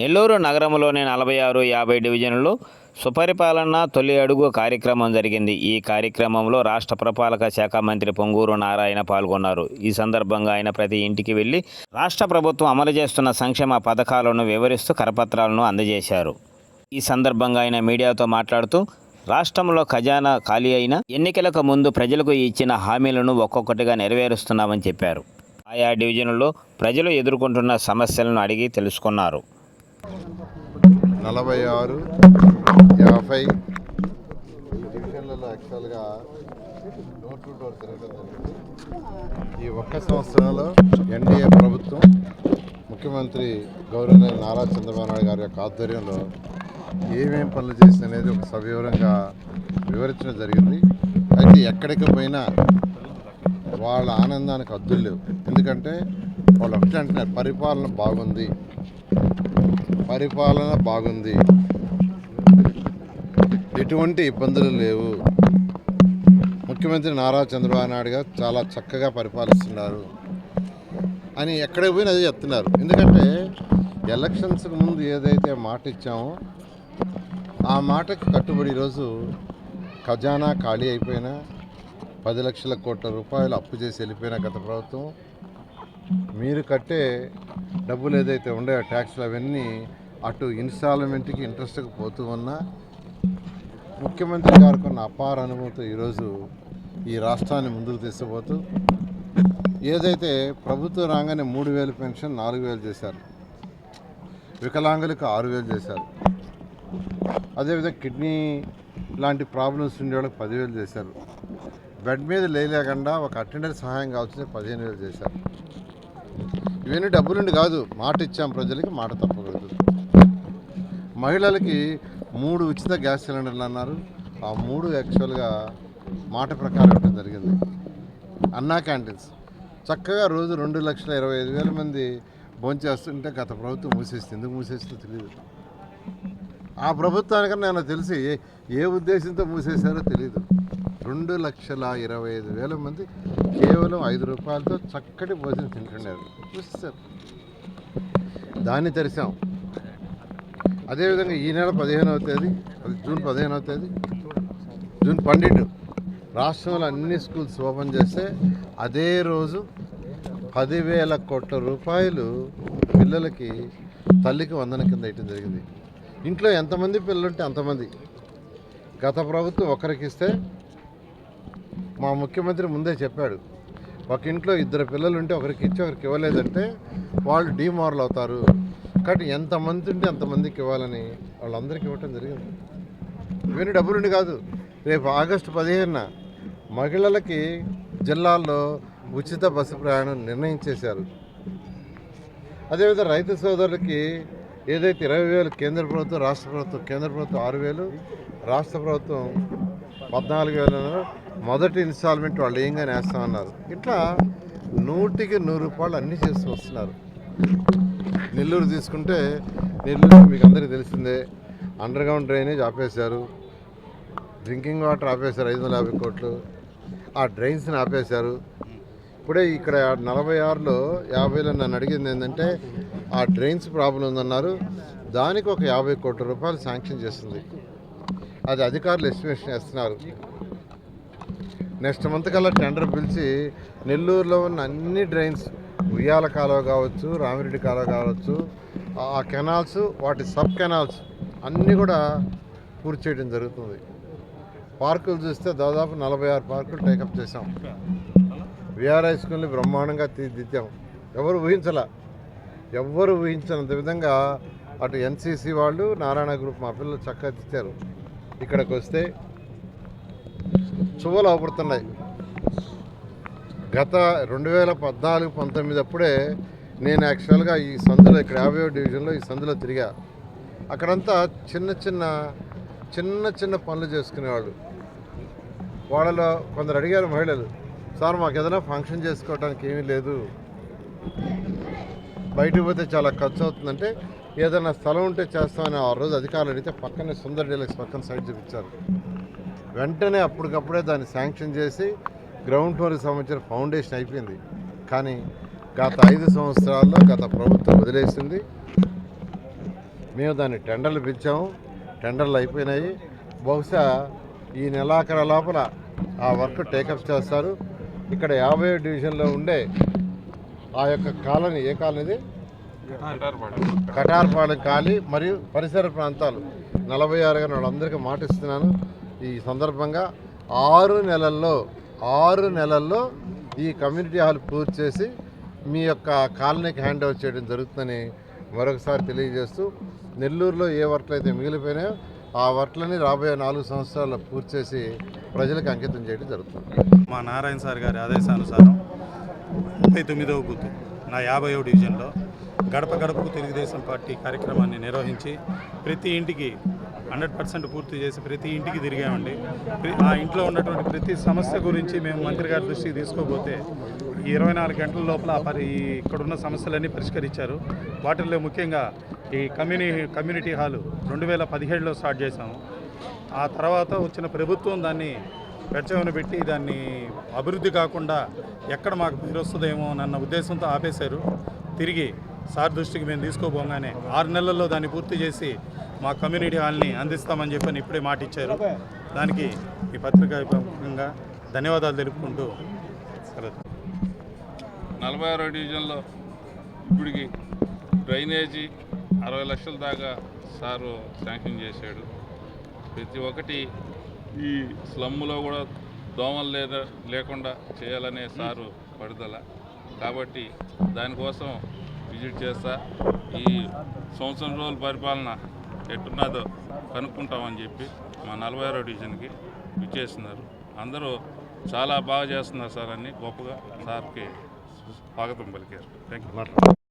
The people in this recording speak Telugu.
నెల్లూరు నగరంలోని నలభై ఆరు యాభై డివిజన్లలో సుపరిపాలన తొలి అడుగు కార్యక్రమం జరిగింది. ఈ కార్యక్రమంలో రాష్ట్ర పురపాలక శాఖ మంత్రి పొంగూరు నారాయణ పాల్గొన్నారు. ఈ సందర్భంగా ఆయన ప్రతి ఇంటికి వెళ్ళి రాష్ట్ర ప్రభుత్వం అమలు చేస్తున్న సంక్షేమ పథకాలను వివరిస్తూ కరపత్రాలను అందజేశారు. ఈ సందర్భంగా ఆయన మీడియాతో మాట్లాడుతూ రాష్ట్రంలో ఖజానా ఖాళీ అయిన ఎన్నికలకు ముందు ప్రజలకు ఇచ్చిన హామీలను ఒక్కొక్కటిగా నెరవేరుస్తున్నామని చెప్పారు. ఆయా డివిజన్లలో ప్రజలు ఎదుర్కొంటున్న సమస్యలను అడిగి తెలుసుకున్నారు. నలభై ఆరు యాభై డివిజన్లలో యాక్చువల్గా డోర్ టు డోర్ తిరగడం జరిగింది. ఈ ఒక్క సంవత్సరంలో ఎన్డీఏ ప్రభుత్వం ముఖ్యమంత్రి గౌరవ నారా చంద్రబాబు నాయుడు గారి యొక్క ఆధ్వర్యంలో ఏమేం పనులు చేసింది అనేది ఒక సవివరంగా వివరించడం జరిగింది. అయితే ఎక్కడికి పోయినా వాళ్ళ ఆనందానికి అద్దులు లేవు. ఎందుకంటే వాళ్ళు ఒకటే అంటున్నారు పరిపాలన బాగుంది. పరిపాలన బాగుంది. ఎటువంటి ఇబ్బందులు లేవు. ముఖ్యమంత్రి నారా చంద్రబాబు నాయుడు గారు చాలా చక్కగా పరిపాలిస్తున్నారు అని ఎక్కడికి పోయినా అదే చెప్తున్నారు. ఎందుకంటే ఎలక్షన్స్కి ముందు ఏదైతే మాట ఇచ్చామో ఆ మాటకు కట్టుబడి ఈరోజు ఖజానా ఖాళీ అయిపోయినా పది లక్షల కోట్ల రూపాయలు అప్పు చేసి వెళ్ళిపోయిన గత ప్రభుత్వం. మీరు కట్టే డబ్బులు ఏదైతే ఉన్నాయో ట్యాక్స్లు అవన్నీ అటు ఇన్స్టాల్మెంట్కి ఇంట్రెస్ట్కి పోతూ ఉన్నా ముఖ్యమంత్రి గారికి ఉన్న అపార అనుభవంతో ఈరోజు ఈ రాష్ట్రాన్ని ముందుకు తీసుకుపోతూ ఏదైతే ప్రభుత్వం రాగానే మూడు వేలు పెన్షన్ నాలుగు వేలు చేశారు వికలాంగులకు ఆరు వేలు చేశారు అదేవిధంగా కిడ్నీ లాంటి ప్రాబ్లమ్స్ ఉండేవాళ్ళకి పదివేలు చేశారు బెడ్ మీద లేలేకుండా ఒక అటెండర్ సహాయం కావాల్సింది పదిహేను వేలు చేశారు. ఇవన్నీ డబ్బులుండి కాదు. మాట ఇచ్చాం ప్రజలకి మాట తప్పకూడదు. మహిళలకి మూడు ఉచిత గ్యాస్ సిలిండర్లు అన్నారు. ఆ మూడు యాక్చువల్గా మాట ప్రకారం ఇవ్వడం జరిగింది. అన్నా క్యాంటీన్స్. చక్కగా రోజు రెండు లక్షల ఇరవై ఐదు వేల మంది భోంచేస్తుంటే గత ప్రభుత్వం మూసేసింది. ఎందుకు మూసేసిందో తెలియదు ఆ ప్రభుత్వానికన్నా నాకు తెలిసి ఏ ఏ ఉద్దేశంతో మూసేశారో తెలియదు రెండు లక్షల ఇరవై ఐదు వేల మంది కేవలం ఐదు రూపాయలతో చక్కటి భోజనం తింటున్నారు. చూస్తారు దాన్ని తెరిచాం. అదేవిధంగా ఈ నెల పదిహేనవ తేదీ అది జూన్ పదిహేనవ తేదీ జూన్ పన్నెండు రాష్ట్రంలో అన్ని స్కూల్స్ ఓపెన్ చేస్తే అదే రోజు పదివేల కోట్ల రూపాయలు పిల్లలకి తల్లికి వందన కింద ఇవ్వడం జరిగింది. ఇంట్లో ఎంతమంది పిల్లలుంటే అంతమంది. గత ప్రభుత్వం ఒకరికి ఇస్తే మా ముఖ్యమంత్రి ముందే చెప్పాడు ఒక ఇంట్లో ఇద్దరు పిల్లలు ఉంటే ఒకరికి ఇచ్చి ఒకరికి ఇవ్వలేదంటే వాళ్ళు డీమారల్ అవుతారు. కాబట్టి ఎంతమంది ఉంటే అంతమందికి ఇవ్వాలని వాళ్ళందరికీ ఇవ్వటం జరిగింది. ఇవన్నీ డబ్బులుండి కాదు. రేపు ఆగస్టు పదిహేనున మహిళలకి జిల్లాల్లో ఉచిత బస్సు ప్రయాణం నిర్ణయించేశారు. అదేవిధంగా రైతు సోదరులకి ఏదైతే ఇరవై వేలు కేంద్ర ప్రభుత్వం రాష్ట్ర ప్రభుత్వం కేంద్ర ప్రభుత్వం ఆరు వేలు రాష్ట్ర ప్రభుత్వం పద్నాలుగు వేలు మొదటి ఇన్స్టాల్మెంట్ వాళ్ళు ఏంగా వేస్తామన్నారు. ఇట్లా నూటికి నూరు రూపాయలు అన్నీ చేస్తూ వస్తున్నారు. నెల్లూరు తీసుకుంటే నెల్లూరు మీకు అందరికీ తెలిసిందే అండర్ గ్రౌండ్ డ్రైనేజ్ ఆపేశారు. డ్రింకింగ్ వాటర్ ఆపేశారు ఐదు వందల యాభై కోట్లు. ఆ డ్రైన్స్ని ఆపేశారు. ఇప్పుడే ఇక్కడ నలభై ఆరులో యాభైలో నన్ను అడిగింది ఏంటంటే ఆ డ్రైన్స్ ప్రాబ్లం ఉందన్నారు. దానికి ఒక యాభై కోట్ల రూపాయలు శాంక్షన్ చేస్తుంది అది అధికారులు ఎస్టిమేషన్ చేస్తున్నారు. నెక్స్ట్ మంత్ కల్లా టెండర్ పిలిచి నెల్లూరులో ఉన్న అన్ని డ్రైన్స్ ఉయ్యాల కాలువ కావచ్చు రామిరెడ్డి కాలువ కావచ్చు ఆ కెనాల్స్ వాటి సబ్ కెనాల్స్ అన్నీ కూడా పూర్తి చేయడం జరుగుతుంది. పార్కులు చూస్తే దాదాపు నలభై ఆరు పార్కులు టేకప్ చేసాం విఆర్ఐ స్కూల్ని బ్రహ్మాండంగా తీర్చిదిద్దాం. ఎవరు ఊహించలా? ఎవ్వరు ఊహించినంత విధంగా అటు ఎన్సీసీ వాళ్ళు నారాయణ గ్రూప్ మా పిల్లలు చక్కగా తెచ్చారు ఇక్కడికి వస్తే చువ్వలు అవపడుతున్నాయి. గత రెండు వేల పద్నాలుగు పంతొమ్మిది అప్పుడే నేను యాక్చువల్గా ఈ సందులో ఇక్కడ యాభై డివిజన్లో ఈ సందులో తిరిగా. అక్కడంతా చిన్న చిన్న చిన్న చిన్న పనులు చేసుకునేవాళ్ళు. వాళ్ళలో కొందరు అడిగారు మహిళలు సార్ మాకు ఏదైనా ఫంక్షన్ చేసుకోవడానికి ఏమీ లేదు. బయటకు పోతే చాలా ఖర్చు అవుతుందంటే ఏదైనా స్థలం ఉంటే చేస్తామని ఆ రోజు అధికారులు అడిగితే పక్కనే సుందర్ డీలక్స్ పక్కన సైట్ చూపించారు. వెంటనే అప్పటికప్పుడే దాన్ని శాంక్షన్ చేసి గ్రౌండ్ ఫ్లోర్కి సంబంధించిన ఫౌండేషన్ అయిపోయింది. కానీ గత ఐదు సంవత్సరాల్లో గత ప్రభుత్వం వదిలేసింది. మేము దాన్ని టెండర్లు పిలిచాము. టెండర్లు అయిపోయినాయి. బహుశా ఈ నెలాఖర లోపల ఆ వర్క్ టేకప్ చేస్తారు. ఇక్కడ యాభై డివిజన్లో ఉండే ఆ యొక్క కాలనీ ఏ కాలనీ కటార్పాలెం కాలి మరియు పరిసర ప్రాంతాలు. నలభై ఆరుగా వాళ్ళందరికీ మాటిస్తున్నాను ఈ సందర్భంగా ఆరు నెలల్లో ఆరు నెలల్లో ఈ కమ్యూనిటీ హాల్ పూర్తి చేసి మీ యొక్క కాలనీకి హ్యాండ్ ఓవర్ చేయడం జరుగుతుందని మరొకసారి తెలియజేస్తూ నెల్లూరులో ఏ వర్క్లు అయితే మిగిలిపోయినాయో ఆ వర్క్లని రాబోయే నాలుగు సంవత్సరాల్లో పూర్తి చేసి ప్రజలకు అంకితం చేయడం జరుగుతుంది. మా నారాయణ సార్ గారి ఆదేశానుసారం ముప్పై తొమ్మిదవ బూత్ నా యాభైవ డివిజన్లో గడప గడపకు తెలుగుదేశం పార్టీ కార్యక్రమాన్ని నిర్వహించి ప్రతి ఇంటికి హండ్రెడ్ పర్సెంట్ పూర్తి చేసి ప్రతి ఇంటికి తిరిగామండి. ఆ ఇంట్లో ఉన్నటువంటి ప్రతి సమస్య గురించి మేము మంత్రి గారి దృష్టికి తీసుకోబోతే ఈ ఇరవై నాలుగు గంటల లోపల పరి ఇక్కడున్న సమస్యలన్నీ పరిష్కరించారు. వాటిల్లో ముఖ్యంగా ఈ కమ్యూని కమ్యూనిటీ హాలు రెండు వేల పదిహేడులో స్టార్ట్ చేశాము. ఆ తర్వాత వచ్చిన ప్రభుత్వం దాన్ని పెడచమని పెట్టి దాన్ని అభివృద్ధి కాకుండా ఎక్కడ మాకు పేరు వస్తుందేమో అన్న ఉద్దేశంతో ఆపేశారు. తిరిగి సార్ దృష్టికి మేము తీసుకోబోగానే ఆరు నెలల్లో దాన్ని పూర్తి చేసి మా కమ్యూనిటీ హాల్ని అందిస్తామని చెప్పని ఇప్పుడే మాట ఇచ్చారు. దానికి ఈ పత్రికా ముఖ్యంగా ధన్యవాదాలు తెలుపుకుంటూ సరే నలభై ఆరో డివిజన్లో ఇప్పటికి డ్రైనేజీ అరవై లక్షల దాకా సారు శాంక్షన్ చేశాడు. ప్రతి ఒక్కటి ఈ స్లమ్లో కూడా దోమలు లేదా లేకుండా చేయాలనే సారు పడుదల. కాబట్టి దానికోసం విజిట్ చేస్తా. ఈ సంవత్సరం రోజుల పరిపాలన ఎట్టున్నదో కనుక్కుంటామని చెప్పి మా నలభై ఆరో డివిజన్కి విచ్చేస్తున్నారు. అందరూ చాలా బాగా చేస్తున్నారు సార్ అని గొప్పగా సార్కి స్వాగతం పలికారు. Thank you